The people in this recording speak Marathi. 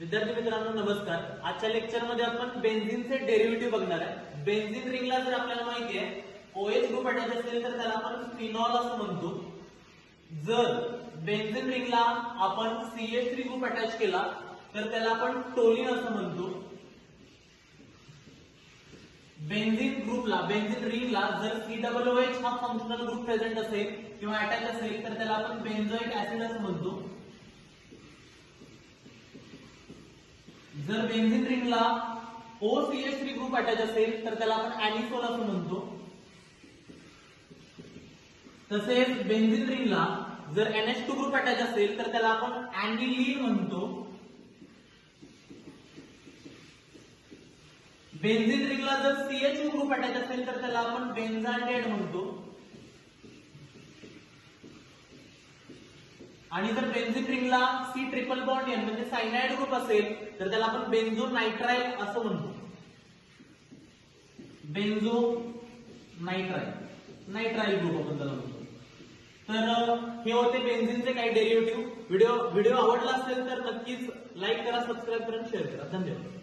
विद्यार्थी मित्रांनो नमस्कार. आजच्या लेक्चरमध्ये आपण बेन्झिनचे डेरिव्हेटिव्ह बघणार आहे. बेन्झिन रिंगला जर आपल्याला माहिती आहे ओएच ग्रुप अटॅच असेल तर त्याला आपण फिनॉल असं म्हणतो. जर बेन्झिन रिंगला आपण सीएच थ्री ग्रुप अटॅच केला तर त्याला आपण टोलिन असं म्हणतो. बेन्झिन ग्रुपला बेन्झिन रिंगला जर सी डबल ओ एच हा फंक्शनल ग्रुप प्रेझेंट असेल किंवा अटॅच असेल तर त्याला आपण बेन्झोइक ऍसिड असं म्हणतो. जर benzene रिंगला O C H three group attach असेल तर त्याला आपण अॅनिसोल असं म्हणतो. तसेच बेन्झिन रिंगला जर N H two group attach असेल तर त्याला आपण अॅनिलीन म्हणतो. बेन्झिन रिंगला जर सीएच ग्रुप अटॅच असेल तर त्याला आपण बेन्झाडेड म्हणतो. आणि जर बेन्झिन रिंगला सी ट्रिपल बॉन्ड एन म्हणजे सायनाइड ग्रुप असेल तर त्याला आपण बेन्झो नायट्राइल असं म्हणतो. बेन्झो नायट्राइल नायट्राइल ग्रुप आपण त्याला म्हणतो. तर हे होते बेन्झिनचे काही डेरिव्हेटिव्ह व्हिडिओ व्हिडिओ आवडला असेल तर नक्कीच लाईक करा सबस्क्राईब करा शेअर करा. धन्यवाद.